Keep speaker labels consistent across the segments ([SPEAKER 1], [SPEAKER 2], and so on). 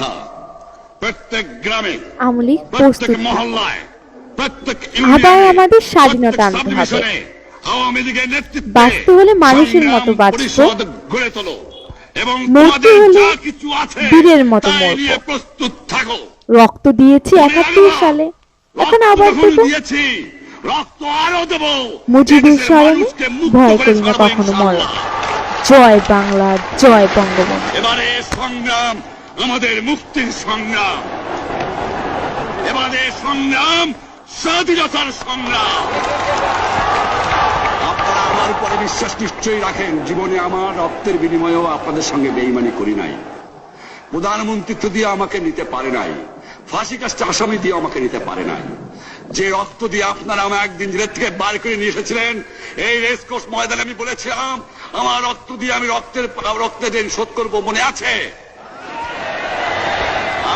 [SPEAKER 1] কথা। প্রত্যেক গ্রামে
[SPEAKER 2] আমলি
[SPEAKER 1] প্রত্যেক মহল্লায় প্রত্যেক
[SPEAKER 2] আবার আমাদের স্বাধীনতা আনতে হবে।
[SPEAKER 1] আওয়ামী লীগের নেতৃত্বে
[SPEAKER 2] বাঁচতে হলে মানুষের মতো।
[SPEAKER 1] পরিষদ গড়ে তোলো। এবং
[SPEAKER 2] মরতে
[SPEAKER 1] তোমাদের
[SPEAKER 2] হলে
[SPEAKER 1] যা কিছু আছে
[SPEAKER 2] বীরের মতো।
[SPEAKER 1] নিয়ে প্রস্তুত থাকো।
[SPEAKER 2] রক্ত দিয়েছি একাত্তর সালে। এখন আবার দেবো।
[SPEAKER 1] রক্ত আরও দেব।
[SPEAKER 2] মুজিবের স্মরণে ভয়
[SPEAKER 1] করি
[SPEAKER 2] না কখনো মরণ। জয় বাংলা জয় বঙ্গবন্ধু।
[SPEAKER 1] এবারে সংগ্রাম আমাদের মুক্তির সংগ্রাম। এবারে সংগ্রাম স্বাধীনতার সংগ্রাম।
[SPEAKER 3] আপনারা আমার উপরে বিশ্বাস নিশ্চয়ই রাখেন। জীবনে আমার রক্তের বিনিময়েও আপনাদের সঙ্গে বেইমানি করি নাই। প্রধানমন্ত্রিত্ব দিয়ে আমাকে নিতে পারে নাই। ফাঁসি কাজটা আসামি দিয়ে আমাকে নিতে পারে নাই। যে রক্ত দিয়ে আপনারা আমার একদিন জেলের থেকে বার করে নিয়ে এসেছিলেন, এই রেসকোর্স ময়দানে আমি বলেছিলাম, আমার রক্ত দিয়ে আমি রক্তের রক্তের ঋণ শোধ করব মনে আছে?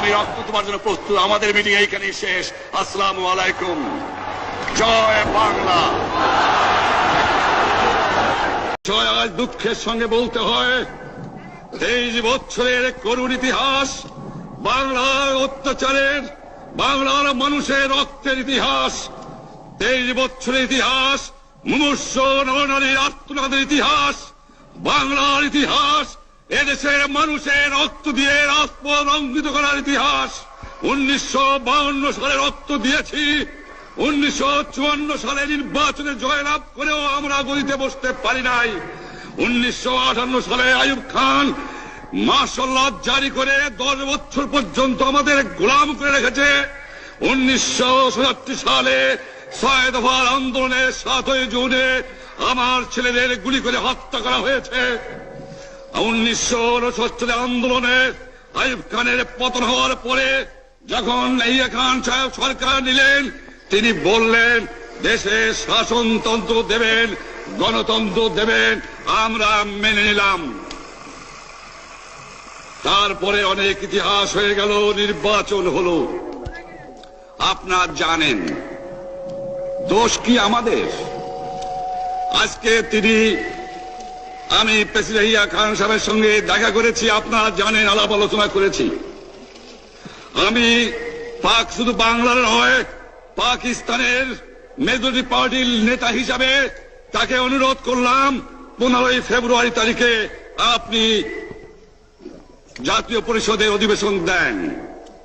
[SPEAKER 3] আমি রক্ত তোমার জন্য প্রস্তুত। আমাদের মিটিং এইখানেই শেষ। আসসালামু আলাইকুম। জয় বাংলা।
[SPEAKER 1] জয় আজ দুঃখের সঙ্গে বলতে হয়, তেইশ বছরের করুণ ইতিহাস, বাংলার অত্যাচারের, বাংলার মানুষের রক্তের ইতিহাস। তেইশ বছরের ইতিহাস মুমূর্ষ নরনারীর আত্মনাদের ইতিহাস, বাংলার ইতিহাস এদেশের মানুষের রক্ত দিয়ে রাজপথ অঙ্কিত করার ইতিহাস উনিশশো সালে রক্ত দিয়েছি। উনিশশো চুয়ান্ন সালে নির্বাচনে জয়লাভ করেও আমরা গদিতে বসতে পারি নাই। উনিশশো আটান্ন সালে আয়ুব খান মার্শাল্লাহ জারি করে দশ বছর পর্যন্ত আমাদের গোলাম করে রেখেছে। উনিশশো সাতাত্তর সালে ছয় দফার আন্দোলনের সাতই জুনে আমার ছেলেদের গুলি করে হত্যা করা হয়েছে। উনিশশো উনসত্তরের আন্দোলনে আইব খানের পতন হওয়ার পরে যখন ইয়া খান সাহেব সরকার নিলেন, তিনি বললেন, দেশে শাসনতন্ত্র দেবেন, গণতন্ত্র দেবেন, আমরা মেনে নিলাম। তারপরে অনেক ইতিহাস হয়ে গেল, নির্বাচন হলো। আপনার জানেন, দোষ কি আমাদের? আজকে তিনি আমি প্রেসিডেন্ট খান সাহেবের সঙ্গে দেখা করেছি, আপনারা জানেন, আলাপ আলোচনা করেছি। আমি পাক শুধু বাংলার নয়, পাকিস্তানের মেজরিটি পার্টির নেতা হিসাবে তাকে অনুরোধ করলাম, পনেরোই ফেব্রুয়ারি তারিখে আপনি জাতীয় পরিষদের অধিবেশন দেন।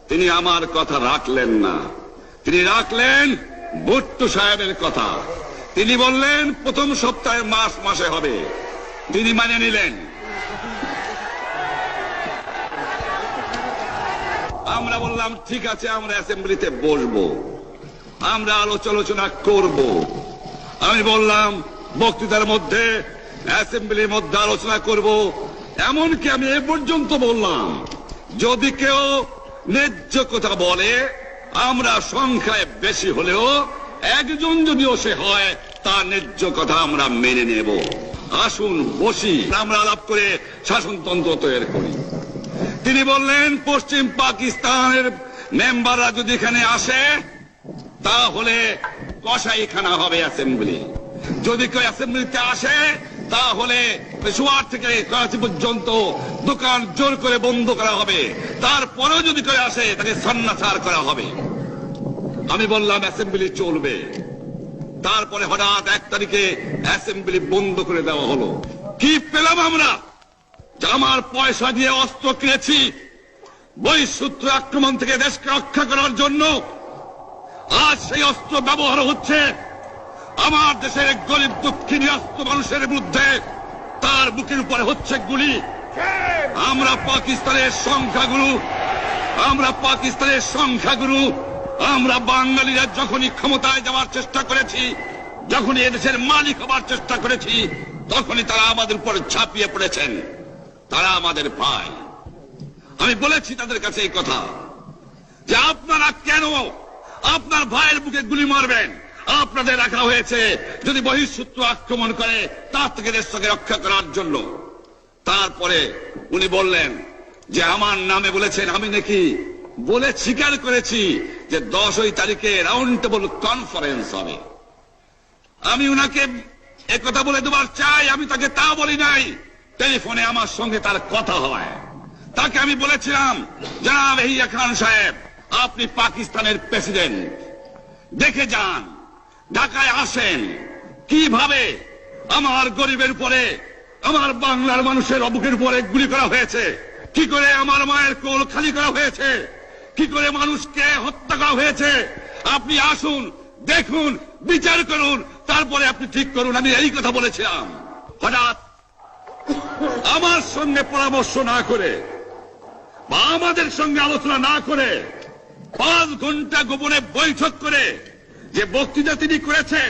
[SPEAKER 1] তিনি আমার কথা রাখলেন না। তিনি রাখলেন ভুট্টো সাহেবের কথা। তিনি বললেন, প্রথম সপ্তাহে মাস মাসে হবে। তিনি মানে নিলেন। আমরা বললাম, ঠিক আছে, আমরা অ্যাসেম্বলিতে বসবো। আমরা আলোচনা করব। আমি বললাম, বক্তৃতার মধ্যে অ্যাসেম্বলির মধ্যে আলোচনা করব। এমনকি আমি এ পর্যন্ত বললাম, যদি কেউ ন্যায্য কথা বলে, আমরা সংখ্যায় বেশি হলেও একজন যদিও সে হয়, তার ন্যায্য কথা আমরা মেনে নেব। আসুন, বসি। আমরা আলাপ করে শাসনতন্ত্র তৈরি করি। তিনি বললেন, পশ্চিম পাকিস্তানের মেম্বাররা যদি এখানে আসে, তাহলে কসাইখানা হবে অ্যাসেম্বলি। যদি কেউ অ্যাসেম্বলিতে আসে, তাহলে পেশোয়ার থেকে করাচি পর্যন্ত দোকান জোর করে বন্ধ করা হবে। তারপরেও যদি কেউ আসে, তাকে সন্ন্যাসার করা হবে। আমি বললাম, অ্যাসেম্বলি চলবে। তারপরে হঠাৎ এক তারিখে অ্যাসেম্বলি বন্ধ করে দেওয়া হলো। কি পেলাম আমরা? আমার পয়সা দিয়ে অস্ত্র কিনেছি, বহিঃসূত্র আক্রমণ থেকে দেশকে রক্ষা করার জন্য। আজ সেই অস্ত্র ব্যবহার হচ্ছে। আমার দেশের গরিব, দুঃখী, নিরস্ত মানুষের বিরুদ্ধে তার বুকের উপরে হচ্ছে গুলি। আমরা পাকিস্তানের সংখ্যাগুরু। আমরা পাকিস্তানের সংখ্যাগুরু। আমরা বাঙালিরা যখনই ক্ষমতায় যাওয়ার চেষ্টা করেছি, যখনই এদেশের মালিক হবার চেষ্টা করেছি, তখনই তারা আমাদের উপরে ছাপিয়ে পড়েছেন। তারা আমাদের ভাই। আমি বলেছি তাদের কাছে এই কথা যে আপনারা কেন আপনার ভাইয়ের বুকে গুলি মারবেন? আপনাদের রাখা হয়েছে যদি বহিঃসূত্র আক্রমণ করে, তার থেকে দেশটাকে রক্ষা করার জন্য। তারপরে উনি বললেন যে, আমার নামে বলেছেন, আমি নাকি বলে স্বীকার করেছি যে দশই তারিখে রাউন্ড টেবল কনফারেন্স হবে। আমি উনাকে কথা বলে দেবার চাই, আমি তাকে তা বলি নাই। টেলিফোনে আমার সঙ্গে তার কথা হয়। তাকে আমি বলেছিলাম, জনাব হিয়া খান সাহেব, আপনি পাকিস্তানের প্রেসিডেন্ট। দেখে যান, ঢাকায় আসেন। কীভাবে আমার গরিবের উপরে, আমার বাংলার মানুষের অবুকের উপরে গুলি করা হয়েছে? কি করে আমার মায়ের কোল খালি করা হয়েছে? কি করে মানুষকে হত্যা করা হয়েছে? আপনি আসুন, দেখুন, বিচার করুন, তারপরে আপনি ঠিক করুন, আমি এই কথা বলেছিলাম। হঠাৎ আমার সঙ্গে পরামর্শ না করে বা আমাদের সঙ্গে আলোচনা না করে পাঁচ ঘণ্টা গোপনে বৈঠক করে যে বক্তৃতা তিনি করেছেন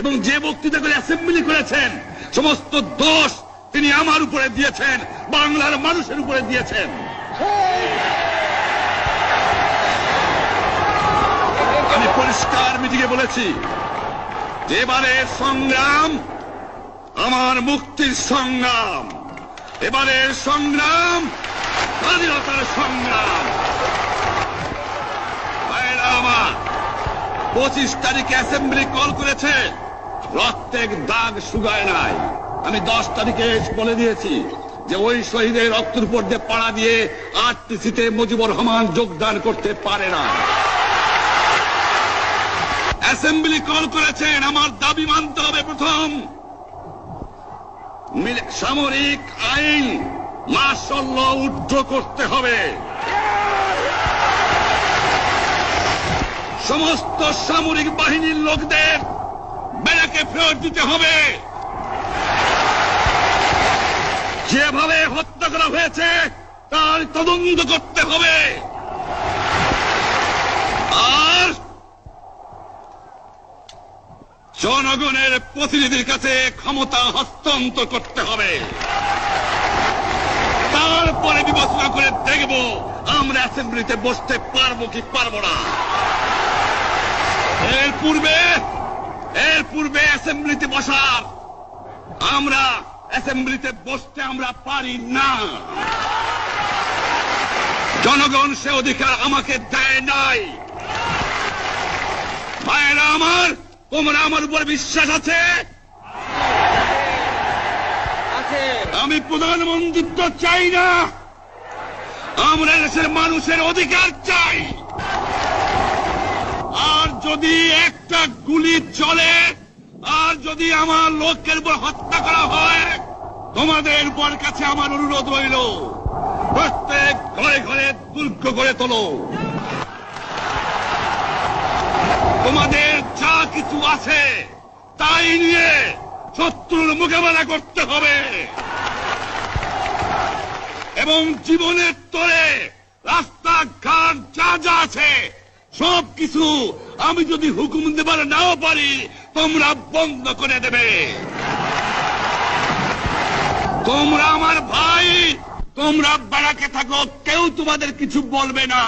[SPEAKER 1] এবং যে বক্তৃতা করে অ্যাসেম্বলি করেছেন, সমস্ত দোষ তিনি আমার উপরে দিয়েছেন, বাংলার মানুষের উপরে দিয়েছেন। আমি পরিষ্কার মিটিংয়ে বলেছি যে এবারের সংগ্রাম আমার মুক্তির সংগ্রাম। এবারের সংগ্রাম স্বাধীনতার সংগ্রাম। আমার, পঁচিশ তারিখে অ্যাসেম্বলি কল করেছে রক্তের দাগ শুকায় নাই। আমি দশ তারিখে বলে দিয়েছি যে ওই শহীদের রক্তের উপর দিয়ে পাড়া দিয়ে আরটিসিতে মুজিবুর রহমান যোগদান করতে পারে না। অ্যাসেম্বলি কল করেছেন, আমার দাবি মানতে হবে প্রথম। সামরিক আইন মার্শাল উদ্ধ করতে হবে। সমস্ত সামরিক বাহিনীর লোকদের বেড়াকে ফেরত দিতে হবে। যেভাবে হত্যা করা হয়েছে, তার তদন্ত করতে হবে আর জনগণের প্রতিনিধির কাছে ক্ষমতা হস্তান্তর করতে হবে। তারপরে বিবেচনা করে দেখব আমরা অ্যাসেম্বলিতে বসতে পারব কি পারব না। এর পূর্বে এর পূর্বে অ্যাসেম্বলিতে বসার। আমরা অ্যাসেম্বলিতে বসতে আমরা পারি না। জনগণ সে অধিকার আমাকে দেয় নাই। ভাইয়েরা আমার তোমরা আমার উপর বিশ্বাস আছে? আমি প্রধানমন্ত্রিত্ব চাই না। আমরা দেশের মানুষের অধিকার চাই। আর যদি একটা গুলি চলে আর যদি আমার লোকের উপর হত্যা করা হয় তোমাদের উপর কাছে আমার অনুরোধ রইল। প্রত্যেক ঘরে ঘরে দুর্গ করে তোলো। তোমাদের কিছু আছে। তাই নিয়ে শত্রুর মোকাবেলা করতে হবে। এবং জীবনের তরে রাস্তাঘাট যা যা আছে, সব কিছু আমি যদি হুকুম দেবার নাও পারি, তোমরা বন্ধ করে দেবে। তোমরা আমার ভাই, তোমরা বেড়াকে থাকো, কেউ তোমাদের কিছু বলবে না।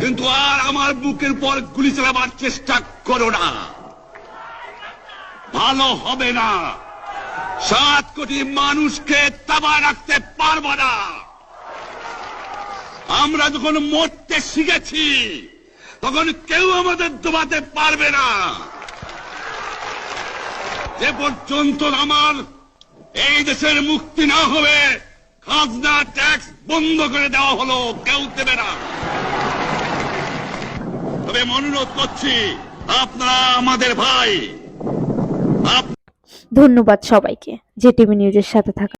[SPEAKER 1] কিন্তু আর আমার বুকের পর গুলি চালাবার চেষ্টা করো না। ভালো হবে না। সাত কোটি মানুষকে তাবা রাখতে পারব না। আমরা যখন মরতে শিখেছি, তখন কেউ আমাদের দবাতে পারবে না। যে পর্যন্ত আমার এই দেশের মুক্তি না হবে, খাজনা, ট্যাক্স বন্ধ করে দেওয়া হলো, কেউ দেবে না। তবে অনুরোধ করছি আপনারা আমাদের ভাই।
[SPEAKER 2] ধন্যবাদ সবাইকে জেটিভি নিউজের সাথে থাকা